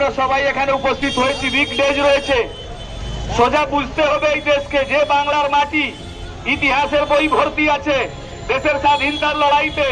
আমরা সবাই এখানে উপস্থিত হয়েছি বিগ ডেজ রয়েছে। সোজা বুঝতে হবে এই দেশকে, যে বাংলার মাটি ইতিহাসের বই ভর্তি আছে, দেশের স্বাধীনতার লড়াইতে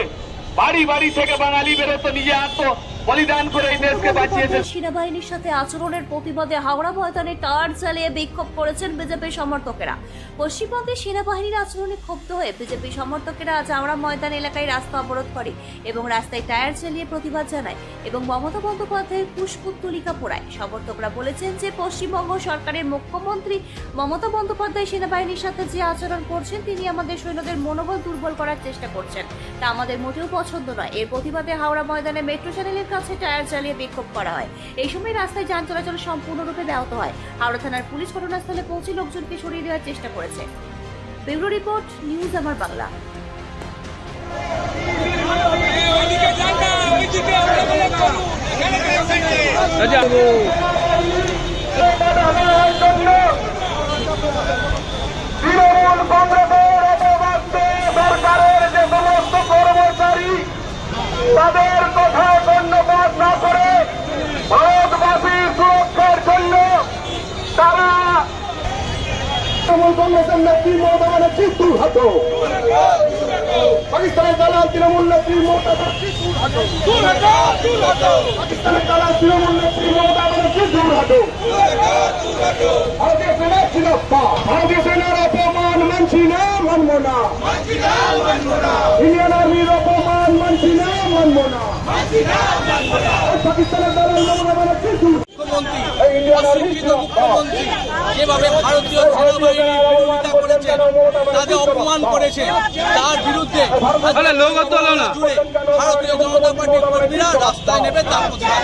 বাড়ি বাড়ি থেকে বাঙালি বেরোতো, নিজে আত্ম বলিদান করে এই দেশকে বাঁচিয়েছে সেনাবাহিনীর সাথে আচরণের প্রতিবাদে হাওড়া ময়দানে টায়ার চালিয়ে বিক্ষোভ করেছেন বিজেপি সমর্থকেরা। পশ্চিমবঙ্গে সেনাবাহিনীর আচরণে ক্ষুব্ধ হয়ে বিজেপি সমর্থকেরা আজ হাওড়া ময়দান এলাকায় রাস্তা অবরোধ করে এবং রাস্তায় টায়ার চালিয়ে প্রতিবাদ জানায় এবং মমতা বন্দ্যোপাধ্যায়ের পুষ্পতুলিকা পোড়ায়। সমর্থকরা বলেছেন যে পশ্চিমবঙ্গ সরকারের মুখ্যমন্ত্রী মমতা বন্দ্যোপাধ্যায় সেনাবাহিনীর সাথে যে আচরণ করছেন তিনি আমাদের সৈন্যদের মনোবল দুর্বল করার চেষ্টা করছেন। তা আমাদের মোটেও পছন্দ নয়। এর প্রতিবাদে হাওড়া ময়দানে মেট্রো চ্যানেলের কাছে টায়ার চালিয়ে বিক্ষোভ করা হয়। এই সময় রাস্তায় যান চলাচল সম্পূর্ণরূপে ব্যাহত হয়। হাওড়া থানার পুলিশ ঘটনাস্থলে পৌঁছে লোকজনকে সরিয়ে দেওয়ার চেষ্টা করেছে। ব্যুরো রিপোর্ট, নিউজ আমার বাংলা। তৃণমূল কংগ্রেসের অপবাদে সরকারের যে সমস্ত কর্মচারী তাদের কথায় ধন্যবাদ না করে ভারতবাসীর সুরক্ষার জন্য তারা তৃণমূল কংগ্রেসের নেত্রী মমতা ব্যানার্জি দুর্ঘাত পাকিস্তানের দালাল তৃণমূল নেত্রী মমতা ব্যানার্জি পাকিস্তানের দালাল তৃণমূল নেত্রী মমতা ব্যানার্জি দুর্ঘাত ভারতীয় সেনা ছিলাপ্পা ভারতীয় সেনার অপমান মানছি না মানব না। ইন্ডিয়ান আর্মির অপমান মানছি না মানব না। পাকিস্তানের দালাল মমতা ব্যানার্জি অশিক্ষিত মুখ্যমন্ত্রী যেভাবে ভারতীয় সেনাবাহিনীর বিরোধিতা করেছেন তাদের অপমান করেছে তার বিরুদ্ধে। ভারতীয় জনতা পার্টির কর্মীরা রাস্তায় নেমে তার প্রতিবাদ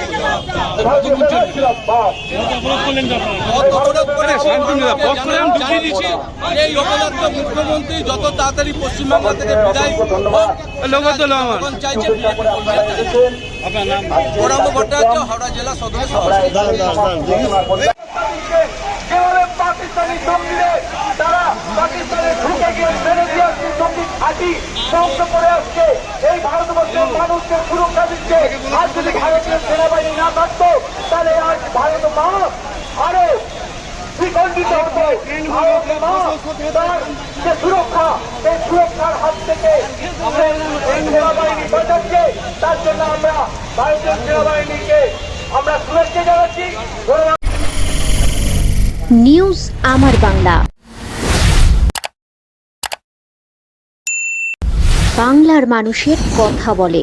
এই অপদার্থ মুখ্যমন্ত্রী যত তাড়াতাড়ি পশ্চিমবাংলা থেকে বিদায় চাইছে। গৌরাঙ্গ ভট্টাচার্য হাওড়া জেলা সদর ভারত মা তার যে সুরক্ষা এই সুরক্ষার হাত থেকে সেনাবাহিনী তার জন্য আমরা ভারতীয় সেনাবাহিনীকে আমরা শুভেচ্ছা জানাচ্ছি নিউজ আমার বাংলা। বাংলার মানুষের কথা বলে।